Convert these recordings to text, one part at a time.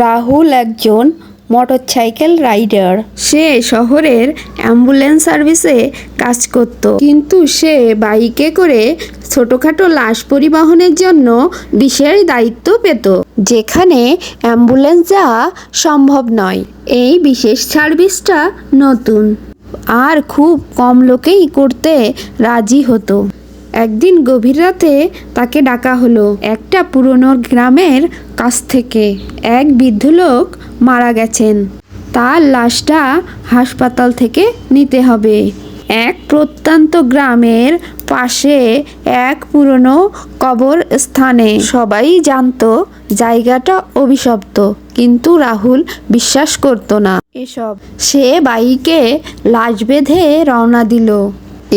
রাহুল একজন motorcycle rider. সে শহরের ambulance সার্ভিসে কাজ করত। কিন্তু সে বাইকে করে ছোটখাটো লাশ পরিবহনের জন্য বিশেষ দায়িত্ব পেত, যেখানে অ্যাম্বুলেন্স যাওয়া সম্ভব নয়। এই বিশেষ সার্ভিসটা নতুন। আর খুব কম লোকেই করতে রাজি হতো। একদিন গভীর রাতে তাকে ডাকা হলো একটা পুরনো গ্রামের কাছ থেকে। এক বৃদ্ধ লোক মারা গেছেন। তার লাশটা হাসপাতাল থেকে নিতে হবে। এক প্রত্যন্ত গ্রামের পাশে এক পুরনো কবর স্থানে সবাই জানত জায়গাটা অভিশপ্ত, কিন্তু রাহুল বিশ্বাস করতো না। এসব, সে বাইকে লাশ বেঁধে রওনা দিল।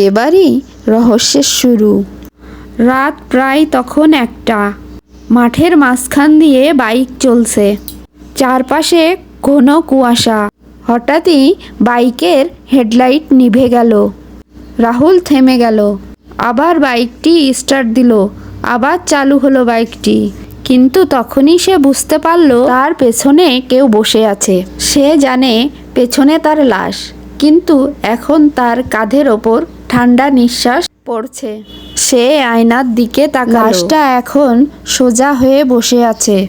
এবারই রহস্যের শুরু। রাত প্রায় তখন একটা। মাঠের মাঝখান দিয়ে বাইক চলছে। চারপাশে ঘন কুয়াশা। হঠাৎই বাইকের হেডলাইট নিভে গেল। রাহুল থেমে গেল। আবার বাইকটি স্টার্ট দিল। আবার চালু হলো বাইকটি। কিন্তু তখনই সে বুঝতে পারল, তার পেছনে কেউ বসে আছে। সে জানে পেছনে তার লাশ। কিন্তু এখন তার কাঁধের ওপর ঠান্ডা নিঃশ্বাস পড়ছে। সে আয়নার দিকে তাকালো। লাশটা এখন সোজা হয়ে বসে আছে।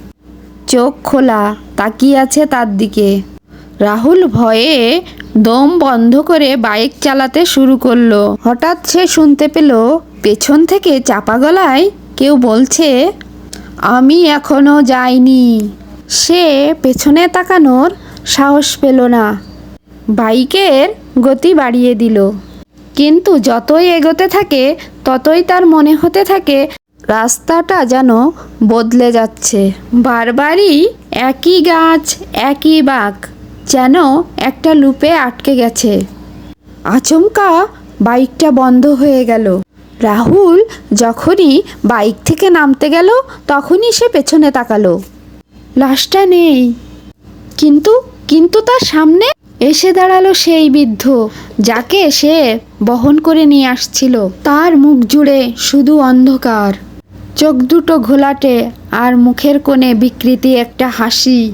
চোখ খোলা, তাকিয়ে আছে তার দিকে। রাহুল ভয়ে দম বন্ধ করে বাইক চালাতে শুরু করল। হঠাৎ সে শুনতে পেল, পেছন থেকে চাপা গলায় কেউ বলছে, আমি এখনও যাইনি। সে পেছনে তাকানোর সাহস পেল না। বাইকের গতি বাড়িয়ে দিল। কিন্তু যতই এগোতে থাকে, ততই তার মনে হতে থাকে, রাস্তাটা যেন বদলে যাচ্ছে। বারবারই একই গাছ, একই বাঘ যেন একটা লুপে আটকে গেছে। আচমকা বাইকটা বন্ধ হয়ে গেল। রাহুল যখনই বাইক থেকে নামতে গেল, তখনই সে পেছনে তাকালো। লাশটা নেই। কিন্তু কিন্তু তার সামনে এসে দাঁড়াল সেই বৃদ্ধ, যাকে সে বহন করে নিয়ে আসছিল। তার মুখ জুড়ে শুধু অন্ধকার। চোখ দুটো ঘোলাটে আর মুখের কোণে বিকৃতি একটা হাসি।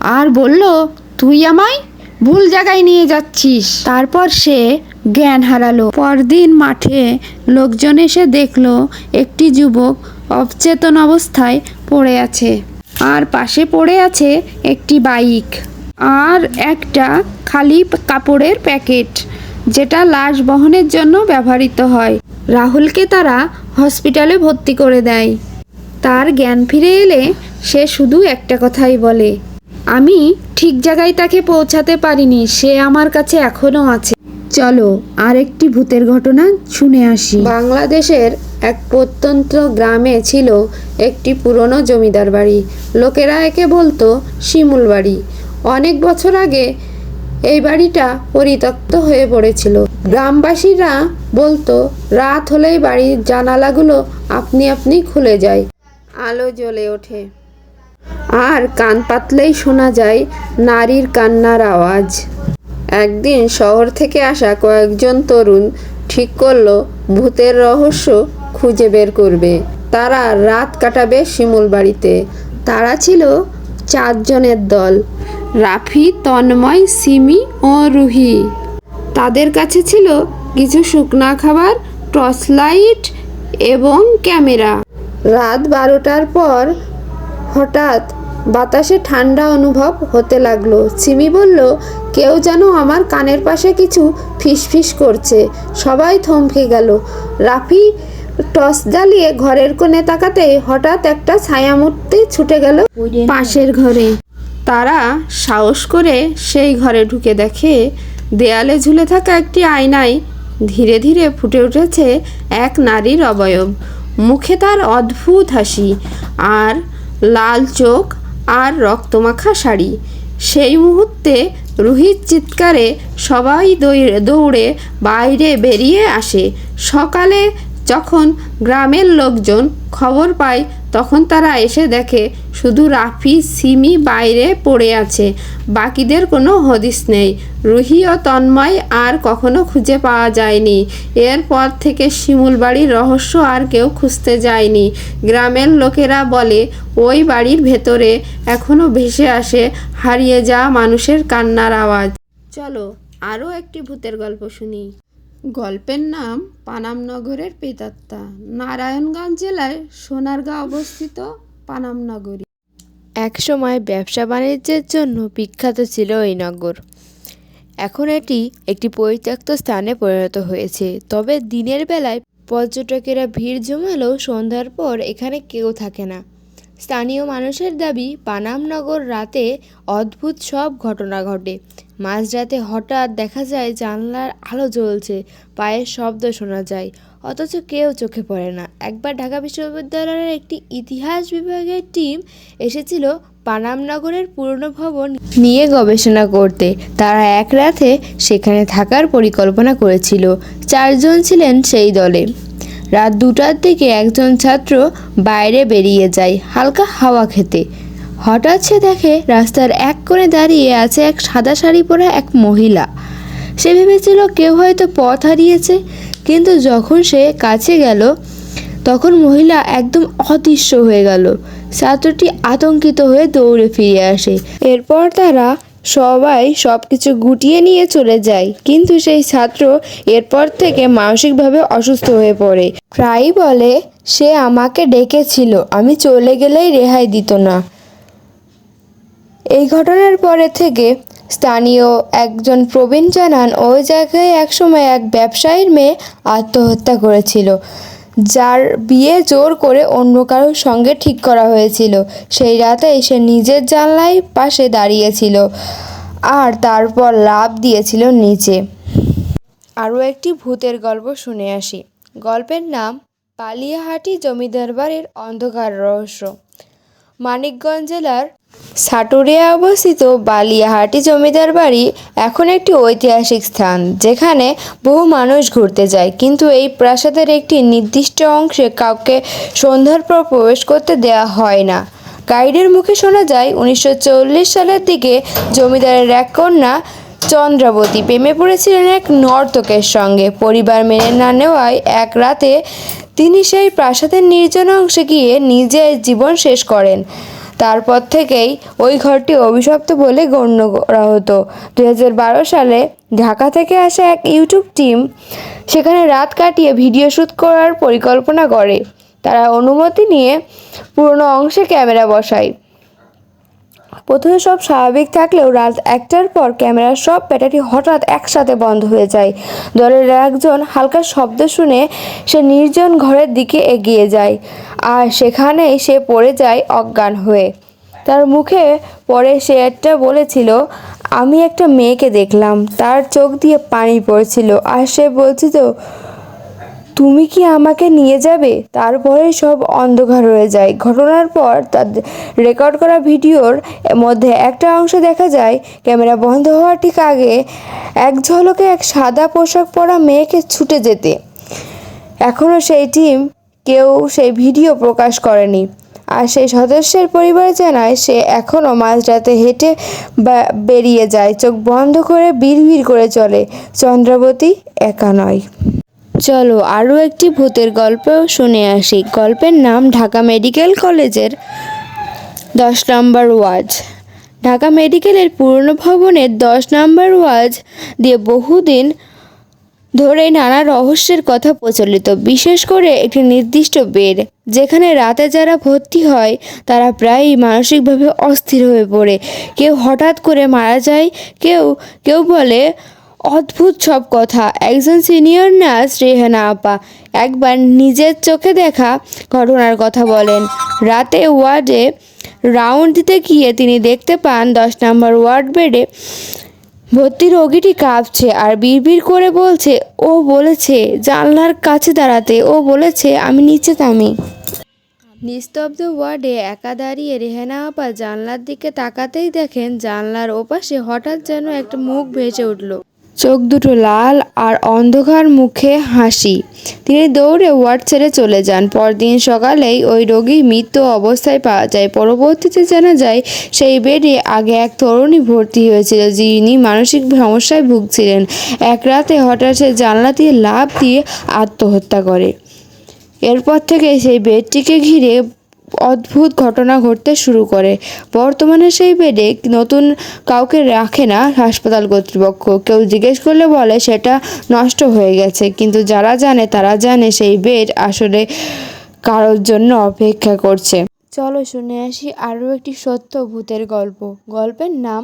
আর বলল, তুই আমায় ভুল জায়গায় নিয়ে যাচ্ছিস। তারপর সে জ্ঞান হারালো। পরদিন মাঠে লোকজন এসে দেখল, একটি যুবক অবচেতন অবস্থায় পড়ে আছে। আর পাশে পড়ে আছে একটি বাইক। আর একটা খালি কাপড়ের প্যাকেট। যেটা লাশ বহনের জন্য ব্যবহৃত হয়। রাহুলকে তারা হসপিটালে ভর্তি করে দেয়। তার জ্ঞান ফিরে এলে সে শুধু একটা কথাই বলে, আমি ঠিক জায়গায় তাকে পৌঁছাতে পারিনি, সে আমার কাছে এখনও আছে। চলো, আরেকটি ভূতের ঘটনা শুনে আসি। বাংলাদেশের এক প্রত্যন্ত গ্রামে ছিল একটি পুরনো জমিদার বাড়ি। লোকেরা একে বলতো শিমুল বাড়ি। অনেক বছর আগে এই বাড়িটা পরিত্যক্ত হয়ে পড়েছিল। গ্রামবাসীরা বলতো, রাত হলেই বাড়ির জানালাগুলো আপনি আপনি খুলে যায়, আলো জ্বলে ওঠে। আর কান পাতলেই শোনা যায় নারীর কান্নার আওয়াজ। একদিন শহর থেকে আসা কয়েকজন তরুণ ঠিক করল, ভূতের রহস্য খুঁজে বের করবে। তারা রাত কাটাবে শিমুল বাড়িতে। তারা ছিল চারজনের দল। রাফি তন্ময় সিমি ও রুহি। তাদের কাছে ছিল কিছু শুকনা খাবার টর্চ লাইট এবং ক্যামেরা। রাত বারোটার পর হঠাৎ বাতাসে ঠান্ডা অনুভব হতে লাগল। সিমি বলল কেউ যেন আমার কানের পাশে কিছু ফিসফিস করছে। সবাই থমকে গেল। রাফি টর্চ জ্বালিয়ে ঘরের কোণে তাকাতে হঠাৎ একটা ছায়ামূর্তি ছুটে গেল পাশের ঘরে। তারা সাহস করে সেই ঘরে ঢুকে দেখে দেয়ালে ঝুলে থাকা একটি আয়নায় ধীরে ধীরে ফুটে উঠেছে এক নারীর অবয়ব। মুখে তার অদ্ভুত হাসি আর লাল চোখ আর রক্তমাখা শাড়ি। সেই মুহূর্তে রুহির চিৎকারে সবাই দৌড়ে বাইরে বেরিয়ে আসে। সকালে যখন গ্রামের লোকজন খবর পায়, তখন তারা এসে দেখে, শুধু রাফি, সিমি বাইরে পড়ে আছে। বাকিদের কোনো হদিস নেই। রুহি ও তন্ময় আর কখনো খুঁজে পাওয়া যায়নি। এরপর থেকে শিমুল বাড়ির রহস্য আর কেউ খুঁজতে যায়নি। গ্রামের লোকেরা বলে, ওই বাড়ির ভেতরে এখনও ভেসে আসে হারিয়ে যাওয়া মানুষের কান্নার আওয়াজ। চলো আরও একটি ভূতের গল্প শুনি। গল্পের নাম পানামনগরের পেতাত্তা নারায়ণগঞ্জ জেলায় সোনারগাঁ অবস্থিত পানামনগরী। একসময় ব্যবসা বাণিজ্যের জন্য বিখ্যাত ছিল এই নগর। এখন এটি একটি পরিত্যক্ত স্থানে পরিণত হয়েছে। তবে দিনের বেলায় পর্যটকেরা ভিড় জমালেও সন্ধ্যার পর এখানে কেউ থাকে না। স্থানীয় মানুষের দাবি, পানামনগর রাতে অদ্ভুত সব ঘটনা ঘটে। মাঝরাতে হঠাৎ দেখা যায় জানলার আলো জ্বলছে, পায়ের শব্দ শোনা যায়, অথচ কেউ চোখে পড়ে না। একবার ঢাকা বিশ্ববিদ্যালয়ের একটি ইতিহাস বিভাগের টিম এসেছিল পানামনগরের পুরনো ভবন নিয়ে গবেষণা করতে। তারা এক রাতে সেখানে থাকার পরিকল্পনা করেছিল। চারজন ছিলেন সেই দলে। রাত দুটার দিকে একজন ছাত্র বাইরে বেরিয়ে যায়, হালকা হাওয়া খেতে। হঠাৎ সে দেখে রাস্তার এক কোণে দাঁড়িয়ে আছে এক সাদা শাড়ি পরা এক মহিলা। সে ভেবেছিল কেউ হয়তো পথ হারিয়েছে, কিন্তু যখন সে কাছে গেল, তখন মহিলা একদম অদৃশ্য হয়ে গেল। ছাত্রটি আতঙ্কিত হয়ে দৌড়ে ফিরে আসে। এরপর তারা সবাই সব কিছু গুটিয়ে নিয়ে চলে যায়, কিন্তু সেই ছাত্র এরপর থেকে মানসিকভাবে অসুস্থ হয়ে পড়ে। প্রায়ই বলে, সে আমাকে ডেকেছিল, আমি চলে গেলেই রেহাই দিত না। এই ঘটনার পরে থেকে স্থানীয় একজন প্রবীণ জানান, ওই জায়গায় একসময় এক ব্যবসায়ীর মেয়ে আত্মহত্যা করেছিল, যার বিয়ে জোর করে অন্য কারোর সঙ্গে ঠিক করা হয়েছিল। সেই রাতে সে নিজের জানলায় পাশে দাঁড়িয়েছিল আর তারপর লাভ দিয়েছিল নিচে। আরও একটি ভূতের গল্প শুনে আসি। গল্পের নাম পালিয়াহাটি জমিদার বাড়ির অন্ধকার রহস্য। মানিকগঞ্জ জেলার সাটুরিয়া অবস্থিত বালিয়াহাটি জমিদার বাড়ি এখন একটি ঐতিহাসিক স্থান, যেখানে বহু মানুষ ঘুরতে যায়। কিন্তু এই প্রাসাদের একটি নির্দিষ্ট অংশে কাউকে সন্ধ্যার পর প্রবেশ করতে দেওয়া হয় না। গাইডের মুখে শোনা যায়, উনিশশো চল্লিশ সালের দিকে জমিদারের এক কন্যা চন্দ্রাবতী প্রেমে পড়েছিলেন এক নর্তকের সঙ্গে। পরিবার মেনে না নেওয়ায় এক রাতে তিনি সেই প্রাসাদের নির্জন অংশে গিয়ে নিজের জীবন শেষ করেন। তারপর থেকেই ওই ঘরটি অভিশপ্ত বলে গণ্য করা হতো। দু হাজার বারো সালে ঢাকা থেকে আসা এক ইউটিউব টিম সেখানে রাত কাটিয়ে ভিডিও শ্যুট করার পরিকল্পনা করে। তারা অনুমতি নিয়ে পুরনো অংশে ক্যামেরা বসায়। প্রথমে সব স্বাভাবিক থাকলেও রাত একটার পর ক্যামেরার সব ব্যাটারি হঠাৎ একসাথে বন্ধ হয়ে যায়। দলের একজন হালকা শব্দ শুনে সে নির্জন ঘরের দিকে এগিয়ে যায় আর সেখানেই সে পড়ে যায় অজ্ঞান হয়ে। তার মুখে পরে সে একটা বলেছিল, আমি একটা মেয়েকে দেখলাম। তার চোখ দিয়ে পানি পড়ছিল। আর সে বলছিল তুমি কি আমাকে নিয়ে যাবে? তারপরে সব অন্ধকার হয়ে যায়। ঘটনার পর তার রেকর্ড করা ভিডিওর মধ্যে একটা অংশ দেখা যায়। ক্যামেরা বন্ধ হওয়ার ঠিক আগে এক ঝলকে এক সাদা পোশাক পরা মেয়েকে ছুটে যেতে। এখনও সেই টিম কেউ সেই ভিডিও প্রকাশ করেনি। আর সেই সদস্যের পরিবার জানায়, সে এখনও মাঝরাতে হেঁটে বেরিয়ে যায়। চোখ বন্ধ করে বিড়বিড় করে চলে। চন্দ্রাবতী একা নয়। চলো আরও একটি ভূতের গল্পও শুনে আসি। গল্পের নাম ঢাকা মেডিকেল কলেজের দশ নম্বর ওয়াজ। ঢাকা মেডিকেলের পুরনো ভবনের দশ নম্বর ওয়াজ দিয়ে বহুদিন ধরেই নানা রহস্যের কথা প্রচলিত। বিশেষ করে একটি নির্দিষ্ট বেড, যেখানে রাতে যারা ভর্তি হয়, তারা প্রায়ই মানসিকভাবে অস্থির হয়ে পড়ে। কেউ হঠাৎ করে মারা যায়, কেউ কেউ বলে অদ্ভুত সব কথা। একজন সিনিয়র নার্স রেহানা আপা, একবার নিজের চোখে দেখা ঘটনার কথা বলেন। রাতে ওয়ার্ডে রাউন্ড দিতে গিয়ে তিনি দেখতে পান দশ নম্বর ওয়ার্ড বেডে ভর্তি রোগীটি কাঁপছে আর বিড়বিড় করে বলছে, ও বলেছে জানলার কাছে দাঁড়াতে, ও বলেছে আমি নিচে নামি নিস্তব্ধ ওয়ার্ডে একা দাঁড়িয়ে রেহানা আপা জানলার দিকে তাকাতেই দেখেন জানলার ওপাশে হঠাৎ যেন একটা মুখ ভেসে উঠল। চোখ দুটো লাল আর অন্ধকার মুখে হাসি। তিনি দৌড়ে ওয়ার্ড ছেড়ে চলে যান। পরদিন সকালেই ওই রোগী মৃত্যু অবস্থায় পাওয়া যায়। পরবর্তীতে জানা যায়, সেই বেডে আগে এক তরুণী ভর্তি হয়েছিল, যিনি মানসিক সমস্যায় ভুগছিলেন। এক রাতে হঠাৎ সে জানলা দিয়ে লাফ দিয়ে আত্মহত্যা করে। এরপর থেকে সেই বেডটিকে ঘিরে অদ্ভুত ঘটনা ঘটতে শুরু করে। বর্তমানে সেই বেডে নতুন কাউকে রাখে না হাসপাতাল কর্তৃপক্ষ। কেউ জিজ্ঞেস করলে বলে, সেটা নষ্ট হয়ে গেছে। কিন্তু যারা জানে, তারা জানে সেই বেড আসলে কারোর জন্য অপেক্ষা করছে। চলো শুনে আসি আরও একটি সত্য ভূতের গল্প। গল্পের নাম,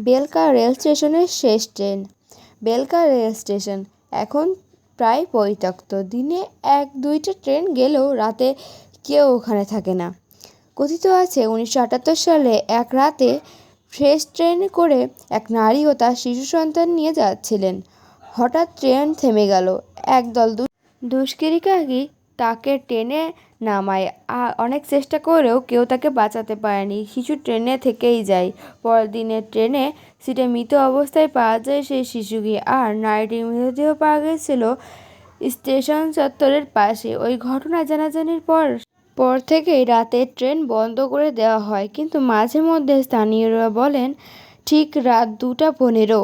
বেলকা রেল স্টেশনের শেষ ট্রেন। বেলকা রেল স্টেশন এখন প্রায় পরিত্যক্ত। দিনে এক দুইটা ট্রেন গেলেও রাতে কেউ ওখানে থাকে না। কথিত আছে, উনিশশো আটাত্তর সালে এক রাতে ফ্রেশ ট্রেনে করে এক নারী ও তার শিশু সন্তান নিয়ে যাচ্ছিলেন। হঠাৎ ট্রেন থেমে গেল। একদল দুষ্কৃতিকারী তাকে টেনে নামায়। অনেক চেষ্টা করেও কেউ তাকে বাঁচাতে পারেনি। শিশু ট্রেনে থেকেই যায়। পরের দিনে ট্রেনে সিটে মৃত অবস্থায় পাওয়া যায় সেই শিশুকে। আর নারীটির মৃতদেহ পাওয়া গেছিল স্টেশন চত্বরের পাশে। ওই ঘটনা জানাজানির পর পর থেকেই রাতে ট্রেন বন্ধ করে দেওয়া হয়। কিন্তু মাঝে মধ্যে স্থানীয়রা বলেন, ঠিক রাত দুটা পনেরো।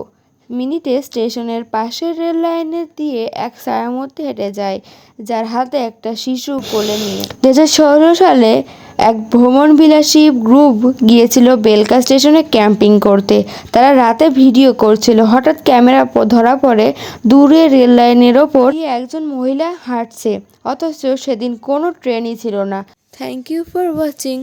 মিনিটে স্টেশনের পাশের রেল লাইনে দিয়ে এক ছায়ামূর্তি হেঁটে যায়, যার হাতে একটা শিশু কোলে নিয়ে। দু হাজার ষোলো সালে এক ভ্রমণবিলাসী গ্রুপ গিয়েছিল বেলকা স্টেশনে ক্যাম্পিং করতে। তারা রাতে ভিডিও করছিল। হঠাৎ ক্যামেরা ধরা পড়ে দূরে রেল লাইনের ওপর একজন মহিলা হাঁটছে, অথচ সেদিন কোনো ট্রেনই ছিল না। Thank you for watching